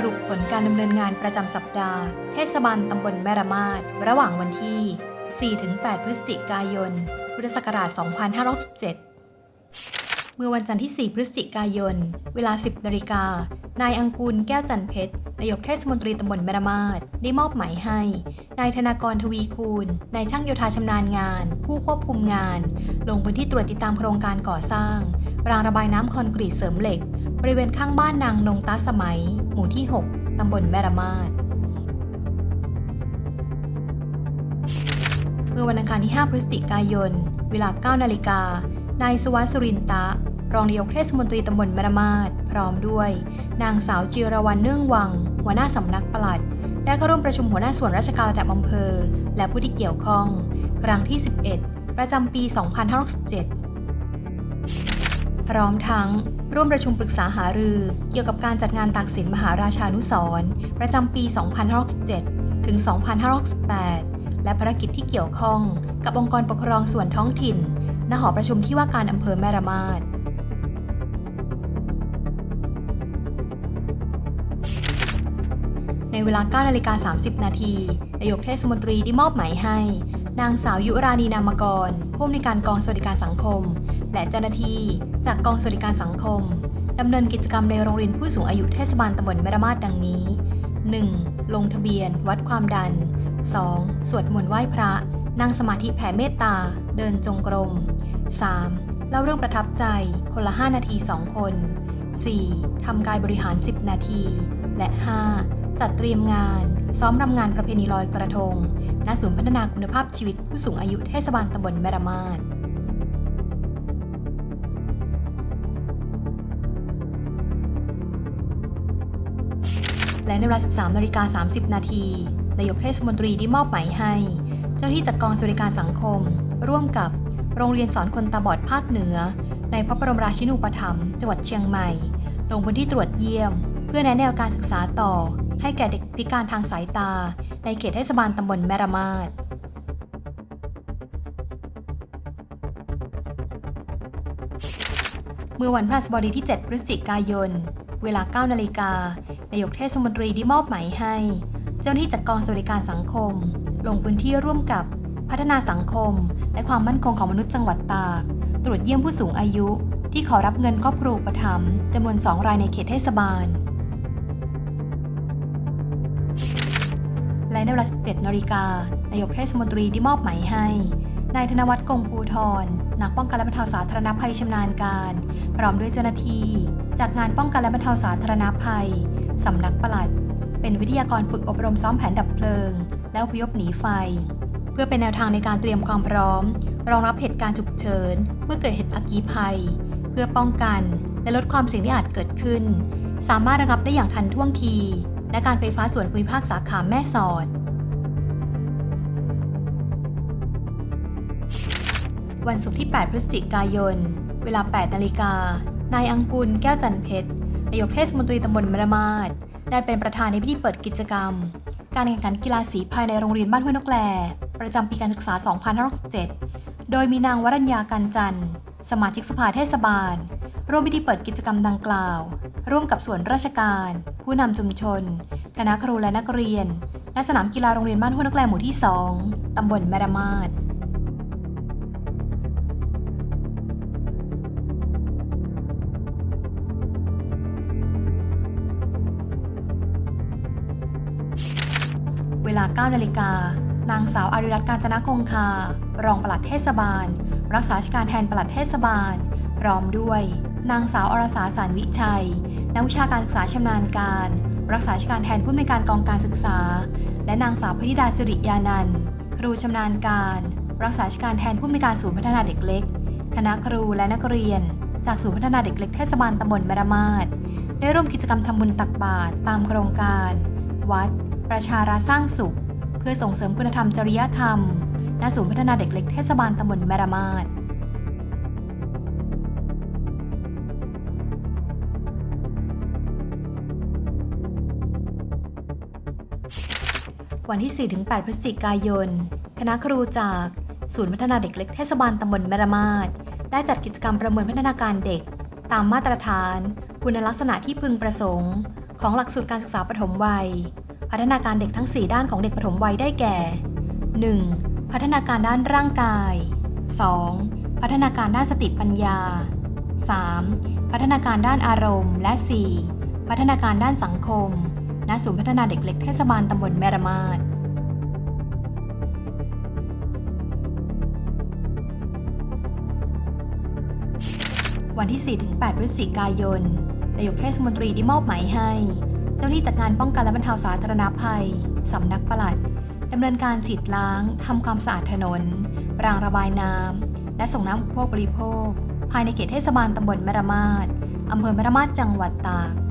สรุปผลการดำเนินงานประจำสัปดาห์ เทศบาลตำบลแม่ระมาดระหว่างวันที่ 4-8 พฤศจิกายน พุทธศักราช 2567 เมื่อวันจันทร์ที่ 4 พฤศจิกายน เวลา 10นาฬิกา นายอังกูลแก้วจันเพชร นายกเทศมนตรีตำบลแม่ระมาดได้มอบหมายให้ นายธนากรทวีคูณ นายช่างโยธาชำนาญงาน ผู้ควบคุมงาน ลงพื้นที่ตรวจติดตามโครงการก่อสร้าง รางระบายน้ำคอนกรีตเสริมเหล็กบริเวณข้างบ้านนางนงตาสมัย หมู่ที่ 6 ตำบลแม่ระมาดเมื่อวันอังคารที่ 5 พฤศจิกายน เวลา 9 นาฬิกา นายสุวัสดิ์สุรินตะ รองนายกเทศมนตรีตำบลแม่ระมาดพร้อมด้วย นางสาวจิรวรรณเนื่องวัง หัวหน้าสำนักปลัด ได้เข้าร่วมประชุมหัวหน้าส่วนราชการระดับอำเภอ และผู้ที่เกี่ยวข้อง ครั้งที่ 11 ประจำปี 2567 พร้อมทั้งร่วมประชุมปรึกษาหารือเกี่ยวกับการจัดงานตากสินมหาราชานุสรณ์ประจำปี 2567 ถึง 2568 และภารกิจที่เกี่ยวข้องกับองค์กรปกครองส่วนท้องถิ่น ณ หอประชุมที่ว่าการอำเภอแม่ระมาดในเวลา9นาฬิกา30 นาทีนายกเทศมนตรีได้มอบหมายให้ นางสาวยุรานีนามกร ผู้อำนวยการกองสวัสดิการสังคม และเจ้าหน้าที่จากกองสวัสดิการสังคมดำเนินกิจกรรมในโรงเรียนผู้สูงอายุเทศบาลตำบลแม่ระมาดดังนี้ 1. ลงทะเบียน วัดความดัน 2. สวดมนต์ไหว้พระ นั่งสมาธิแผ่เมตตา เดินจงกรม 3. เล่าเรื่องประทับใจ คนละ 5 นาที 2 คน 4. ทำกายบริหาร 10 นาที และ 5. จัดเตรียมงาน ซ้อมรำงานประเพณีลอยกระทง ณ ศูนย์พัฒนาคุณภาพชีวิตผู้สูงอายุเทศบาลตำบลแม่ระมาด และในเวลา 13นาฬิกา30 นาทีนายกเทศมนตรีได้มอบหมายให้ เจ้าหน้าที่จากกองสวัสดิการสังคม ร่วมกับโรงเรียนสอนคนตาบอดภาคเหนือ ในพระบรมราชินูปถัมภ์จังหวัดเชียงใหม่ ลงพื้นที่ตรวจเยี่ยม เพื่อแนะแนวการศึกษาต่อ ให้แก่เด็กพิการทางสายตา ในเขตเทศบาลตำบลแม่ระมาดเมื่อวันพฤหัสบดีที่ 7 พฤศจิกายน เวลา 9 นาฬิกานายกเทศมนตรีได้มอบหมายให้ เจ้าหน้าที่จากกองสวัสดิการสังคม ลงพื้นที่ร่วมกับพัฒนาสังคม และความมั่นคงของมนุษย์จังหวัดตาก ตรวจเยี่ยมผู้สูงอายุ ที่ขอรับเงินครอบครัวอุปถัมจำนวน 2 รายในเขตเทศบาล และในเวลา 17 นาฬิกานายกเทศมนตรีได้มอบหมายให้นายธนวัฒน์กงภูทรนักป้องกันและบรรเทาสาธารณภัยชำนาญการ พร้อมด้วยเจ้าหน้าที่ จากงานป้องกันและบรรเทาสาธารณภัย สำนักปลัด เป็นวิทยากรฝึกอบรมซ้อมแผนดับเพลิง และอพยพหนีไฟ เพื่อเป็นแนวทางในการเตรียมความพร้อม รองรับเหตุการณ์ฉุกเฉิน เมื่อเกิดเหตุอัคคีภัย เพื่อป้องกันและลดความเสี่ยงที่อาจเกิดขึ้น สามารถระงับได้อย่างทันท่วงที และการไฟฟ้าส่วนภูมิภาคสาขาแม่สอด วันศุกร์ที่ 8 พฤศจิกายน เวลา 8 นาฬิกา นายอังกุลแก้วจันเพชร นายกเทศมนตรีตำบลมระมาดได้เป็นประธานในพิธีเปิดกิจกรรม การแข่งขันกีฬาสีภายในโรงเรียนบ้านห้วยนกแล ประจำปีการศึกษา 2567 โดยมีนางวรัญญากันจันทร์ สมาชิกสภาเทศบาล ร่วมพิธีเปิดกิจกรรมดังกล่าว ร่วมกับส่วนราชการ ผู้นำชุมชน คณะครูและนักเรียนและสนามกีฬาโรงเรียนบ้านห้วยนกแลหมู่ที่ 2ตำบลแมระมาด ลา 9 นาฬิกา นางสาวอาริรัตน์การจนะคงคา รองปลัดเทศบาล รักษาราชการแทนปลัดเทศบาล พร้อมด้วย นางสาวอรสาสารวิชัย นักวิชาการศึกษาชำนาญการ รักษาราชการแทนผู้อำนวยการกองการศึกษา และนางสาวพนิดาสิริยานันท์ครูชำนาญการ รักษาราชการแทนผู้อำนวยการศูนย์พัฒนาเด็กเล็ก คณะครูและนักเรียน จากศูนย์พัฒนาเด็กเล็กเทศบาลตำบลแมระมาดได้ร่วมกิจกรรมทำบุญตักบาตรตามโครงการ วัด ประชาราสร้างสุข เพื่อส่งเสริมคุณธรรมจริยธรรม ณ ศูนย์พัฒนาเด็กเล็กเทศบาลตำบลแมรามาดวันที่ 4-8 พฤศจิกายน คณะครูจาก ศูนย์พัฒนาเด็กเล็กเทศบาลตำบลแมรามาดได้จัดกิจกรรมประเมินพัฒนาการเด็ก ตามมาตรฐาน คุณลักษณะที่พึงประสงค์ ของหลักสูตรการศึกษาปฐมวัย พัฒนาการเด็กทั้ง 4 ด้านของเด็กปฐมวัยได้แก่ 1. พัฒนาการด้านร่างกาย 2. พัฒนาการด้านสติปัญญา 3. พัฒนาการด้านอารมณ์ และ 4. พัฒนาการด้านสังคม ณ ศูนย์พัฒนาเด็กเล็กเทศบาลตำบลแมรมาศวันที่ 4-8 พฤศจิกายน นายกเทศมนตรีได้มอบหมายให้ เจ้าหน้าที่จัดงานป้องกันและบรรเทาสาธารณภัย สำนักปลัดดำเนินการฉีดล้างทำความสะอาดถนน รางระบายน้ำ และส่งน้ำพวกบริโภค ภายในเขตเทศบาลตำบลแมรมาศอำเภอแมรมาศจังหวัดตาก